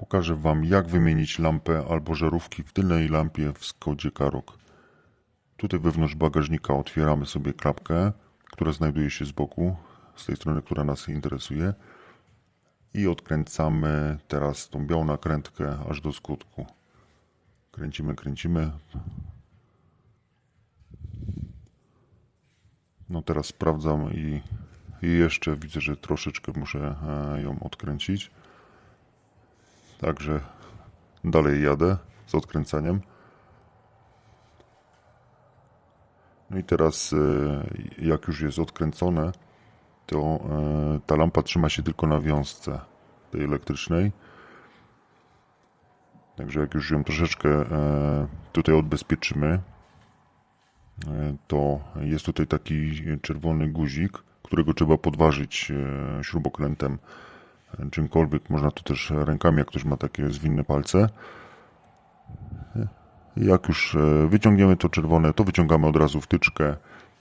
Pokażę Wam jak wymienić lampę albo żarówki w tylnej lampie w Skodzie Karoq. Tutaj wewnątrz bagażnika otwieramy sobie klapkę, która znajduje się z boku, z tej strony, która nas interesuje. I odkręcamy teraz tą białą nakrętkę aż do skutku. Kręcimy, kręcimy. No teraz sprawdzam i, i jeszcze widzę, że troszeczkę muszę e, ją odkręcić. Także dalej jadę z odkręcaniem. No i teraz, e, jak już jest odkręcone, to e, ta lampa trzyma się tylko na wiązce tej elektrycznej. Także jak już ją troszeczkę e, tutaj odbezpieczymy, to jest tutaj taki czerwony guzik, którego trzeba podważyć śrubokrętem czymkolwiek. Można to też rękami, jak ktoś ma takie zwinne palce. Jak już e, wyciągniemy to czerwone, to wyciągamy od razu wtyczkę.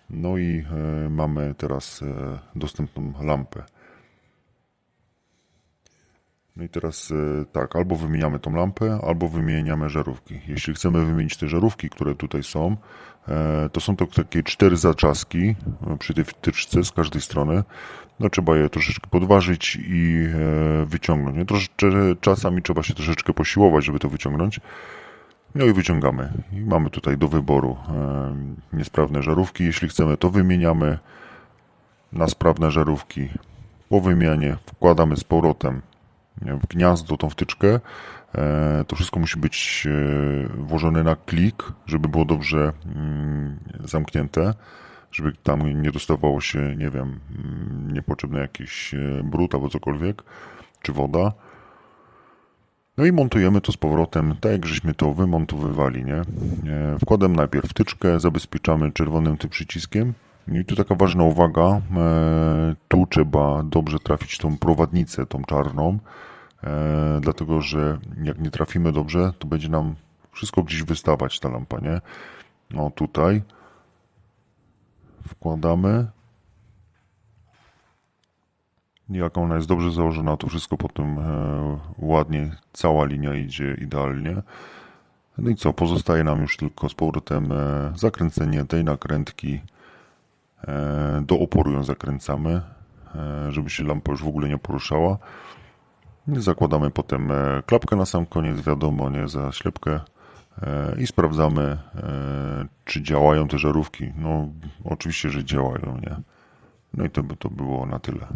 No i e, mamy teraz e, dostępną lampę. No i teraz tak, albo wymieniamy tą lampę, albo wymieniamy żarówki. Jeśli chcemy wymienić te żarówki, które tutaj są, to są to takie cztery zaczaski przy tej wtyczce z każdej strony. No trzeba je troszeczkę podważyć i wyciągnąć. No, troszeczkę, czasami trzeba się troszeczkę posiłować, żeby to wyciągnąć. No i wyciągamy. I mamy tutaj do wyboru niesprawne żarówki. Jeśli chcemy, to wymieniamy na sprawne żarówki. Po wymianie wkładamy z powrotem w gniazdo tą wtyczkę. E, to wszystko musi być e, włożone na klik, żeby było dobrze mm, zamknięte, żeby tam nie dostawało się, nie wiem, mm, niepotrzebny jakiś e, brud albo cokolwiek, czy woda. No i montujemy to z powrotem, tak jak żeśmy to wymontowywali, nie? Wkładam najpierw wtyczkę, zabezpieczamy czerwonym tym przyciskiem. I tu taka ważna uwaga, trzeba dobrze trafić tą prowadnicę, tą czarną, e, dlatego że jak nie trafimy dobrze, to będzie nam wszystko gdzieś wystawać ta lampa, nie? No tutaj wkładamy, jak ona jest dobrze założona, to wszystko potem e, ładnie, cała linia idzie idealnie. No i co, pozostaje nam już tylko z powrotem e, zakręcenie tej nakrętki. E, do oporu ją zakręcamy, żeby się lampa już w ogóle nie poruszała. Zakładamy potem klapkę na sam koniec, wiadomo, nie za ślepkę i sprawdzamy, czy działają te żarówki. No, oczywiście, że działają, nie? No i to by to było na tyle.